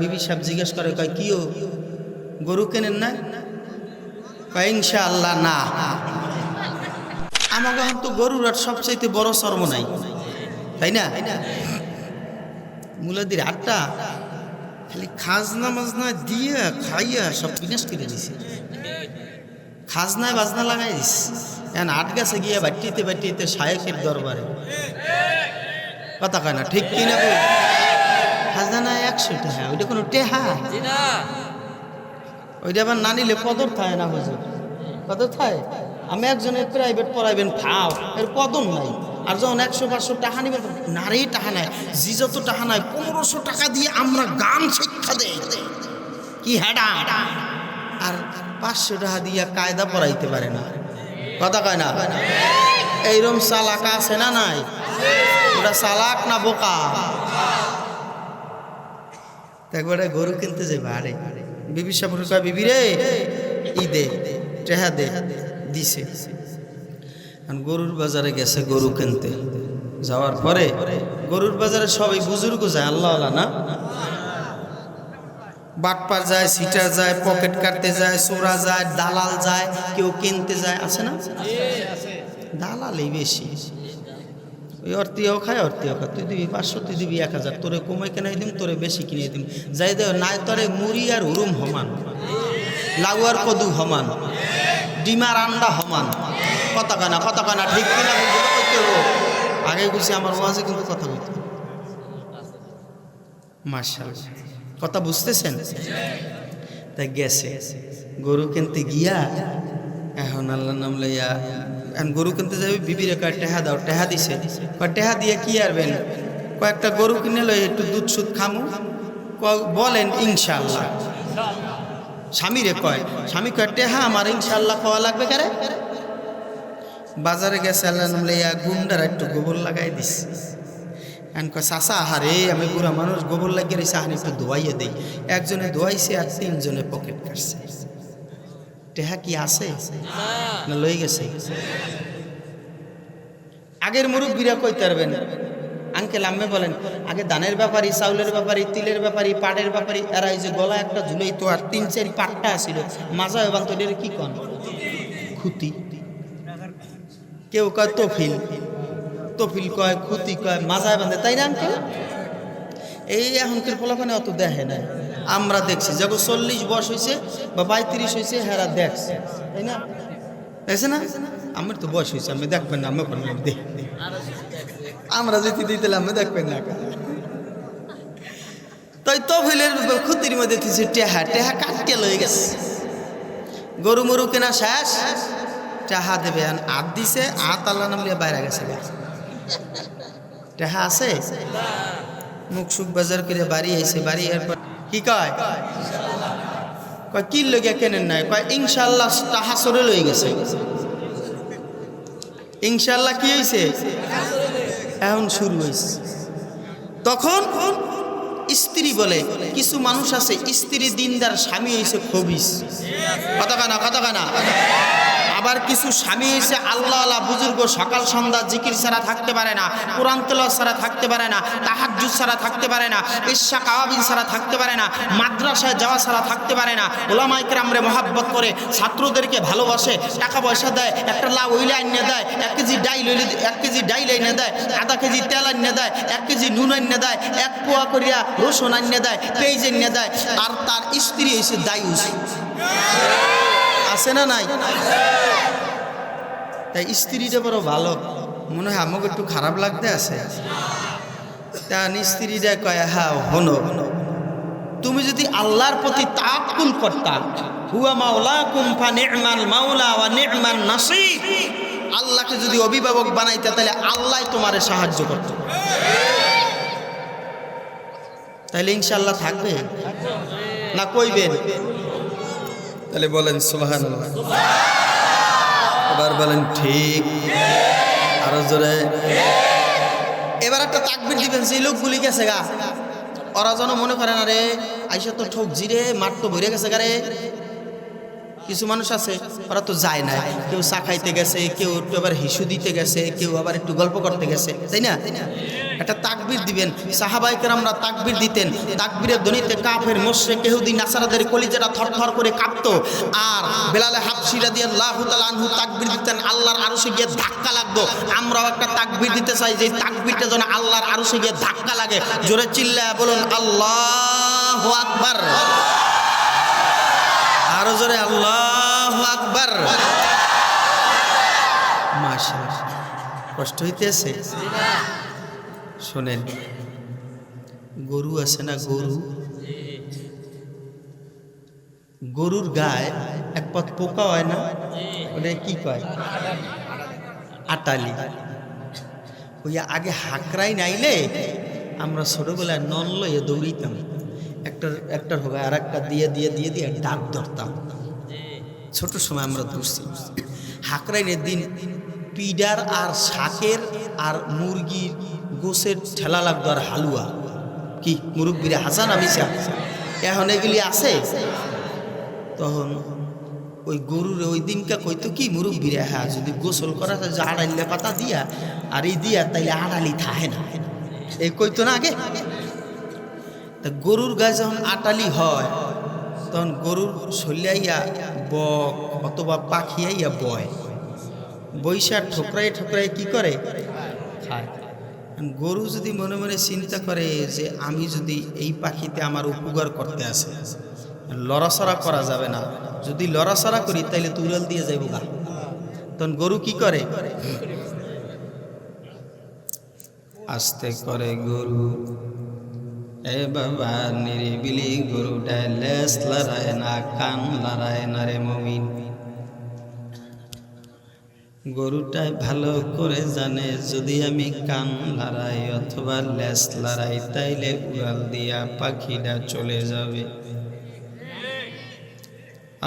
বিবি সাহেব জিজ্ঞেস করে, কয়, কি কিও গরু কেনেন না? কয়, ইনশাআল্লাহ না। আমাকে তো গরুর আর সবচাইতে বড় শর্ম নাই, তাই না? মুলাদির আটটা খালি খাজনা মাজনা দিয়ে খাইয়া সব বিনাশ করে দিছে। খাজনায় বাজনা লাগাই দিস এখন আট গাছে গিয়ে বাটিতে বাটিতে শায়েকের দরবারে। কথা কয় না, ঠিক কিনা একশো টাকা, ওইটা কোনো আবার না হুজুর। কদর থাকে আমি একজনের প্রাইভেট পড়াইবেন ফাও এর কদর নাই। আর যখন একশো, পাঁচশো টাকা নিবেন, নারী টাকা নাই জি যত টাকা নাই, পনেরোশো টাকা দিয়ে আমরা গান শিক্ষা দেই। কি হ্যাডা আর পাঁচশো টাকা দিয়ে কায়দা পড়াইতে পারে না। কথা কয় না? এইরকম চালাক আছে না নাই? ওটা চালাক না বোকা? একবারে গরু কিনতে যাবে আরে। বিবি সাপুর কয় বিবি রে ই দে টেহা দে দিছে। গরুর বাজারে গেছে গরু কিনতে। যাওয়ার পরে গরুর বাজারে সবাই বুজুর্গ যায় আল্লাহ আল্লাহ না? বাটপার যায় সিটার যায় পকেট কাটতে যায় চোরা যায় দালাল যায় কেউ কিনতে যায় আছে না? দালালই বেশি। ওই অর্থিও খায় অর্থিও খায়। তুই দিবি পাঁচশো, তুই দিবি এক হাজার। তোরে কমে কেনাই দিম, তোরে বেশি কিনে দিম। যাই দে নাই তোরে মুড়ি আর হুরুম হমান। লাউ আর কদু হমান। ডিমার আন্ডা হমান। কথা কানা কথা কানা ঠিক কিনা আগে গুছি আমার ওয়াজে কিন্তু কথা বলতে মার্শাল কথা বুঝতেছেন? তাই গেছে। গরু কিনতে গিয়া এখন আল্লাহ নাম লইয়া এখন গরু কিনতে যাবে, বিবির কয় টেহা দাও, টেহা দিছে। কয়, টেহা দিয়ে কি আরবেন কয়েকটা গরু কিনে লই, একটু দুধ সুদ খামু। বলেন ইনশাল্লাহ স্বামীরে কয়, স্বামী কয়, টেহা আমার ইনশাল্লাহ খাওয়া লাগবে কারে বাজারে গেছে আল্লাহ নাম লইয়া গুন্ডার একটু গোবর লাগাই দিস এখন কয় চাষা আহারে, আমি বুড়া মানুষ, গোবর লাগিয়ে রয়েছে আহানি একটু ধোয়াইয়ে দেই। একজনে ধোয়াইছে আর তিনজনে পকেট কাটছে। টেহা কি আছে? না লই গেছে? আগের মুরব্বীরা কইতে পারবেন আঙ্কেল আম্মে বলেন আগে ধানের ব্যাপারই চাউলের ব্যাপারই তিলের ব্যাপারই পাটের ব্যাপারই এরা এই যে গলা একটা ঝুলেই তো আর তিন চারি পাটটা আসিল মাজা এবং তো এদের কি কন? খুতি। কেউ কয় তফিল। তফিল কয় খুতি কয় মাজায় বাঁধে তাই না আঙ্কেল? এই এখনকার ফলাফানে অত দেখে না আমরা দেখছি। যখন চল্লিশ বয়স হয়েছে বা পঁয়ত্রিশ হয়েছে হেরা দেখছে। তাই না? দেখছে না? আমার তো বয়স হয়েছে আমি দেখবেন না আমি করলাম দেখ আমরা যদি দিতে আমি দেখবেন না। তাই তফিলের খুতির মধ্যে দিচ্ছে টেহা। টেহা কাটিয়ে লয়ে গেছে। গরু মরু কেনা শেষ। টেহা দেবে। আর দিছে, আত আল্লাহ নাম লিয়ে বাইরে গেছে টেহা আছে? মুখ সুখ বাজার করে বাড়ি আইছে, বাড়ি এরপর কি কয়? কয়, কি লইয়া কেনেন নাই? কয় ইনশাল্লাহ তাহা সরে লই গেছে। ইনশাল্লাহ কি হয়েছে এখন শুরু হয়েছে তখন স্ত্রী বলে, কিছু মানুষ আছে, স্ত্রী দিনদার, স্বামী হয়েছে খবিস। কথা কানা কথা কানা আবার কিছু স্বামী এসে আল্লাহ আল্লাহ বুজুর্গ সকাল সন্ধ্যা জিকির ছাড়া থাকতে পারে না, কোরআন তেলাওয়াত ছাড়া থাকতে পারে না, তাহাজ্জুদ ছাড়া থাকতে পারে না ঈশা কাওয়াবিন ছাড়া থাকতে পারে না, মাদ্রাসায় যাওয়া ছাড়া থাকতে পারে না ওলামা ইকরামরে মহাব্বত করে ছাত্রদেরকে ভালোবাসে, টাকা পয়সা দেয়, একটা লাউ ওইলে আইনে দেয়, এক কেজি ডাইল ওইলে এক কেজি ডাইল আইনে দেয়, আধা কেজি তেল আইনে দেয়, এক কেজি নুন আইনে দেয়, এক পোয়া করিয়া রসুন আইনে দেয়, পেঁয়াজ আইনে দেয়, আর তার স্ত্রী হয়েছে দায়ুস। আছে না নাই? তাই স্ত্রীটা বড় ভালো। মনে হয় আমাকে একটু খারাপ লাগতে আছে। তা স্ত্রীটা কয় হ্যাঁ হনো তুমি যদি আল্লাহর প্রতি তাকুল করতা, হুয়া মাওলা কুমফা নি'মাল মাওলা ওয়া নি'মান নাসির। আল্লাহকে যদি অভিভাবক বানাইতে, তাহলে আল্লাহ তোমারে সাহায্য করত। তাহলে ইনশাল্লাহ থাকবে? না কইবেন? তাহলে বলেন সুবাহান এবার বলেন, ঠিক। আরও জোরে। এবার একটা তাকবির দিবেন যে লোকগুলি গেছে গা। ওরা যেন মনে করেন আরে আইসা তো ঠোক জিরে, মাঠ তো ভরে গেছে গা রে। কিছু মানুষ আছে, ওরা তো যায় না কেউ চা খাইতে গেছে, কেউ একটু আবার হিসু দিতে গেছে, কেউ আবার একটু গল্প করতে গেছে, তাই না? একটা তাকবির দিবেন। সাহাবাইকের আমরা তাকবির দিতেন। তাকবিরের ধ্বনিতে কাফের মোশরে কেহুদি নাসারাদের কলিজাটা থরথর করে কাঁপতো। আর বেলালে হাফসিরা দিয়ে আল্লাহ আনহু তাকবির দিতেন, আল্লাহর আরশে গিয়ে ধাক্কা লাগতো। আমরাও একটা তাকবির দিতে চাই, যে তাকবিরটা যেন আল্লাহর আরশে গিয়ে ধাক্কা লাগে। জোরে চিল্লা বলুন, আল্লাহ আকবার। আরও জোরে আল্লাহ আকবার। কষ্ট হইতেছে? শোনেন, গরু আছে না গরু? গরুর গায়ে এক পথ পোকা হয় না? ওটা কি কয়? আটালি। ওই আগে হাকরাই নাইলে আমরা ছোটবেলায় নন লইয়ে দৌড়িতাম। একটা একটা হোক আর একটা দিয়ে দিয়ে দিয়ে দিয়ে ডাক ধরতাম। ছোট সময় আমরা দৌড়ছি হাকরাইনের দিন পিডার আর শাকের আর মুরগির গোসের ঠেলা লাগতো আর হালুয়া। কি মুরব্বীরা হাসান আমি এখন এগুলি আছে? তখন ওই গরুর ওই দিনকা কইতো কি মুরব্বীরা হ্যাঁ যদি গোসল করা যায় যে আড়াইলে পাতা দিয়া আর এই দিয়া তাইলে আড়ালি থাহে না। এই কইতো না আগে? গরুর গায়ে যখন আটালি হয়, তখন গরুর শল্যাইয়া বক অথবা পাখিয়াইয়া বয়। বৈশাখ ঠোকরাই ঠোকরাই কি করে? খায়। গরু যদি মনে মনে চিন্তা করে যে আমি যদি এই পাখিতে আমার উপকার করতে আসে লড়াচড়া করা যাবে না। যদি লড়াচড়া করি, তাইলে তুরাল দিয়ে যাইব গা। তখন গরু কি করে? আস্তে করে গরু। এ বাবা নিরিবিলি গরুটা লেস লড়ায় না কান লড়ায় না রে মমিন। গরুটাই ভালো করে জানে, যদি আমি কান লড়াই অথবা লেস লড়াই, তাইলে উড়াল দিয়া পাখিটা চলে যাবে।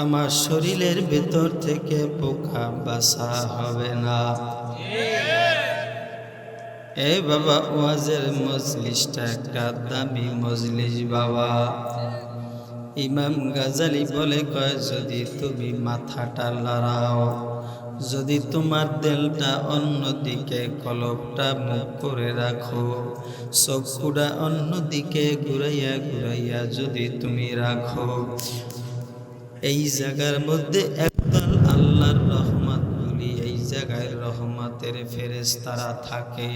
আমার শরীরের ভেতর থেকে পোকা বাসা হবে না। এই বাবা, ওয়াজের মজলিসটা একটা দামি মজলিস বাবা। ইমাম গাজালি বলে কয়, যদি তুমি মাথাটা লড়াও, যদি তোমার দেলটা অন্যদিকে, কলপটা মুখ করে রাখো, চক্ষুটা অন্যদিকে ঘুরাইয়া ঘুরাইয়া যদি তুমি রাখো। এই জায়গার মধ্যে রহমতের ফেরেস তারা থাকে।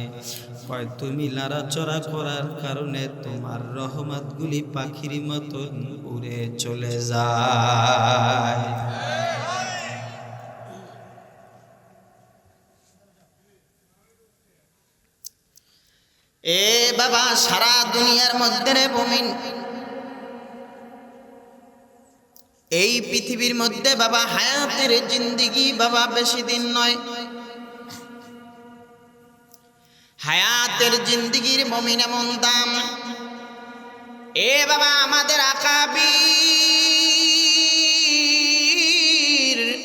কয়, তুমি লাড়াচড়া করার কারণে তোমার রহমতগুলি পাখির মতো উড়ে চলে যায়। এ বাবা, সারা দুনিয়ার মধ্যে রে বমিন এই পৃথিবীর মধ্যে বাবা, হায়াতের জিন্দিগি বাবা বেশি দিন নয়। হায়াতের জিন্দিগির মমিন এমন দাম। এ বাবা আমাদের আকাবির।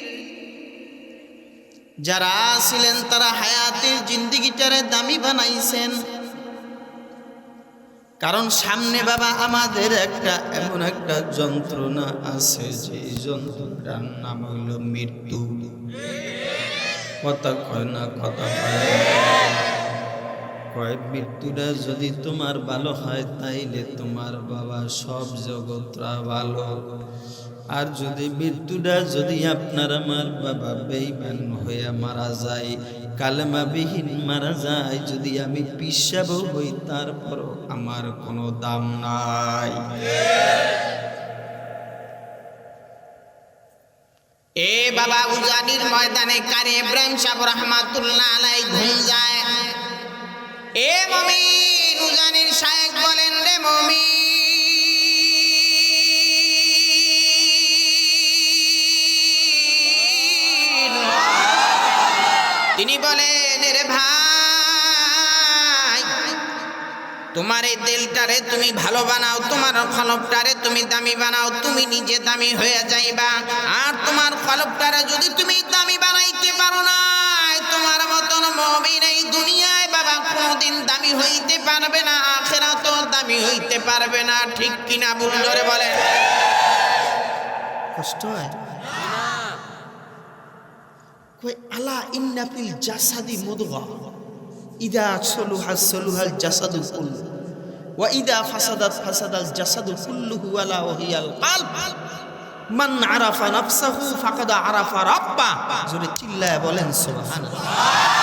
যারা ছিলেন তারা হায়াতের জিন্দিগিটারে দামি বানাইছেন। কারণ সামনে বাবা আমাদের একটা এমন একটা যন্ত্রণা আছে যে যন্ত্রণার নাম হইল মৃত্যু। কথা কয় না, কথা কয়। কয়, মৃত্যুটা যদি তোমার ভালো হয়, তাইলে তোমার বাবা সব জগৎরা ভালো। আর যদি মৃত্যুটা যদি আপনার আমার বাবা বেইমান হয়ে মারা যায়, কালেমাবিহীন মারা যায়, যদি আমি পিসাব হই, তারপরও আমার কোনো দাম নাই। এ বাবা উজানির ময়দানে কারে ইব্রাহিম সাহেব রহমাতুল্লাহ আলাই ঘুম যায়। এ মমিন, উজানির শায়েক বলেন, রে মমিন। তিনি বলেন রে ভাই, তোমার এই তেলটারে তুমি ভালো বানাও, তোমার খলপটারে তুমি দামি বানাও, তুমি নিজে দামি হয়ে যাইবা, আর তোমার খলপটারে কোনোদিন দামি হইতে পারবে না আখেরা তো দামি হইতে পারবে না। ঠিক কিনা ভুল ধরে বলে কষ্ট হয়। কই আলা ইন্নাফিল জাসাদি মুদগা। ইদা সলুহা সলুহাল জাসাদু কুল্লু। ওয়া ইদা ফাসাদাত ফাসাদাল জাসাদু কুল্লুহু আলা ওহিয়াল কালব। মান আরাফা নাফসাহু ফাকাদ আরাফা রাব্বা। জোরে চিল্লায় বলেন, সুবহানাল্লাহ।